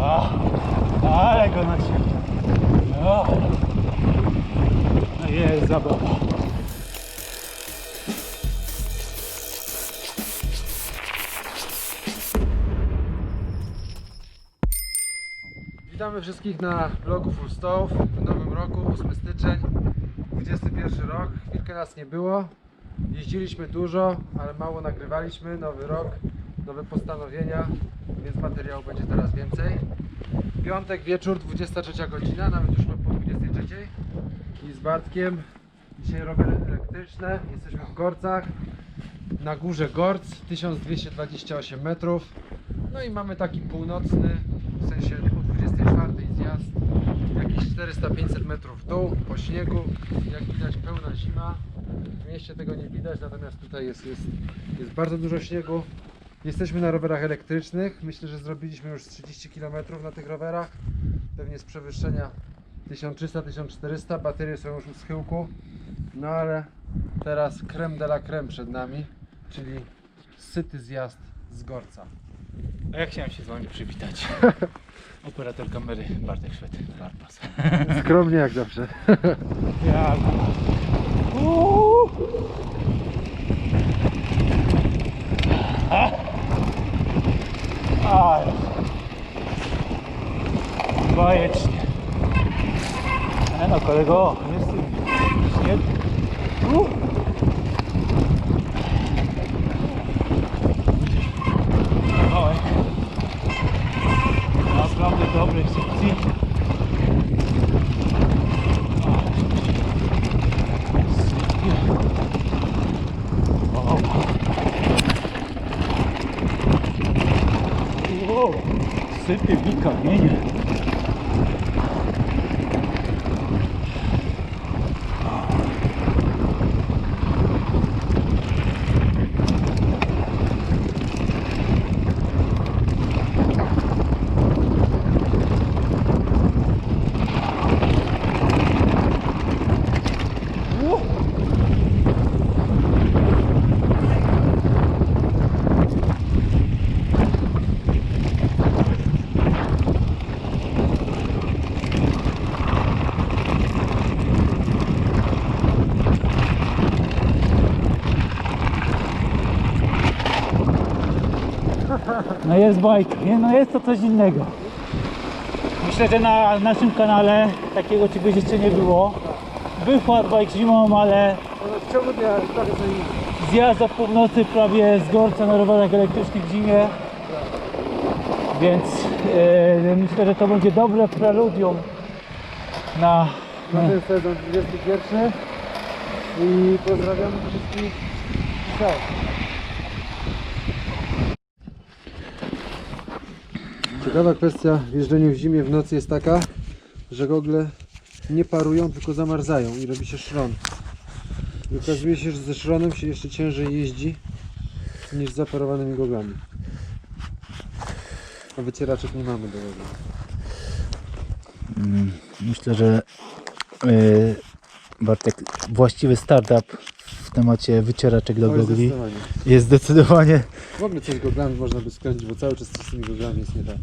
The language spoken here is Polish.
A, ale go na siebie. O. No jest zabawa. Witamy wszystkich na vlogu Full Stove w nowym roku, 8 styczeń, 21 rok. Chwilkę nas nie było. Jeździliśmy dużo, ale mało nagrywaliśmy. Nowy rok, nowe postanowienia, więc materiału będzie teraz więcej. Piątek wieczór, 23 godzina, nawet już po 23. I z Bartkiem dzisiaj rowery elektryczne. Jesteśmy w Gorcach. Na górze Gorc, 1228 metrów. No i mamy taki północny, w sensie po 24 zjazd, jakieś 400-500 metrów w dół, po śniegu, jak widać pełna zima. W mieście tego nie widać, natomiast tutaj jest, jest, jest bardzo dużo śniegu. Jesteśmy na rowerach elektrycznych, myślę, że zrobiliśmy już 30 km na tych rowerach, pewnie z przewyższenia 1300-1400, baterie są już u schyłku, no ale teraz creme de la creme przed nami, czyli syty zjazd z Gorca. A ja chciałem się z wami przywitać. Operator kamery Bartek Szwed, Barpas. Skromnie jak zawsze. Ja. Uuu. Eno, kolego, jesti snijed. Uh. Oj. Naprawdę dobrej sekcji. Sypie mi kamienie. No jest bajk, nie? No jest to coś innego. Myślę, że na naszym kanale takiego czegoś jeszcze nie było. Był quadbike zimą, ale zjazd o północy prawie z Gorca na rowerach elektrycznych w zimie. Więc e, myślę, że to będzie dobre preludium na... Na ten sezon 21 i pozdrawiamy wszystkich. Cześć. Ciekawa kwestia w jeżdżeniu w zimie w nocy jest taka, że gogle nie parują, tylko zamarzają i robi się szron. I okazuje się, że ze szronem się jeszcze ciężej jeździ niż z zaparowanymi goglami. A wycieraczek nie mamy do tego. Mm, Myślę, że yy, Bartek, właściwy startup temacie wycieraczek do Oj, gogli zdecydowanie. jest zdecydowanie W ogóle coś goglami można by skręcić, bo cały czas coś z tymi goglami jest nie tak.